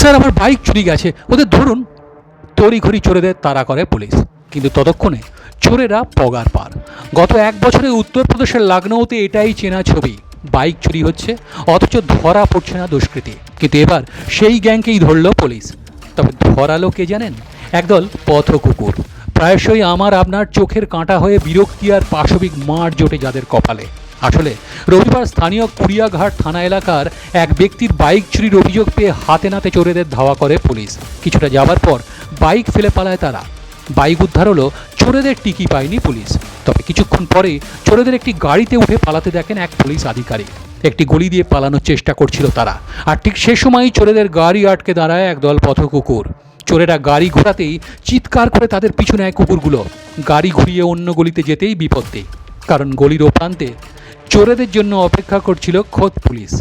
Sir, আমার bike চুরি গেছে। ওদের ধরুন, তড়িঘড়ি চোরেদের তাড়া করে পুলিশ। কিন্তু ততক্ষণে চোরেরা পগার পার। গত এক বছরে উত্তরপ্রদেশের লাকনৌতে এটাই চেনা ছবি। বাইক চুরি হচ্ছে, অথচ ধরা পড়ছে না দুষ্কৃতী। কিন্তু এবার সেই গ্যাংকেই ধরল পুলিশ। তবে ধরালো কে জানেন? একদল পথ কুকুর প্রায়শই আমার আপনার চোখের কাঁটা হয়ে বিরক্তি আর পাশবিক মার জোটে যাদের কপালে। আসলে। রবিবার স্থানীয় কুড়িয়াঘাট থানা এলাকার এক ব্যক্তির বাইক চুরির অভিযোগ পেয়ে হাতে নাতে চোরেদের ধাওয়া করে পুলিশ। কিছুটা যাবার পর বাইক ফেলে পালায় তারা। বাইক উদ্ধার হলো চোরেদের টিকি পায়নি পুলিশ। তবে কিছুক্ষণ পরে চোরেদের একটি গাড়িতে উঠে পালাতে দেখেন এক পুলিশ আধিকারিক। একটি গলি দিয়ে পালানোর চেষ্টা করছিল তারা। আর ঠিক সে সময়ই চোরেদের গাড়ি আটকে দাঁড়ায় একদল পথ কুকুর চোরেরা গাড়ি ঘোরাতেই চিৎকার করে তাদের পিছু নেয় কুকুরগুলো। গাড়ি ঘুরিয়ে অন্য গলিতে যেতেই বিপত্তি। কারণ গলির ও প্রান্তে চোরেদের জন্য অপেক্ষা করছিল খোদ পুলিশ।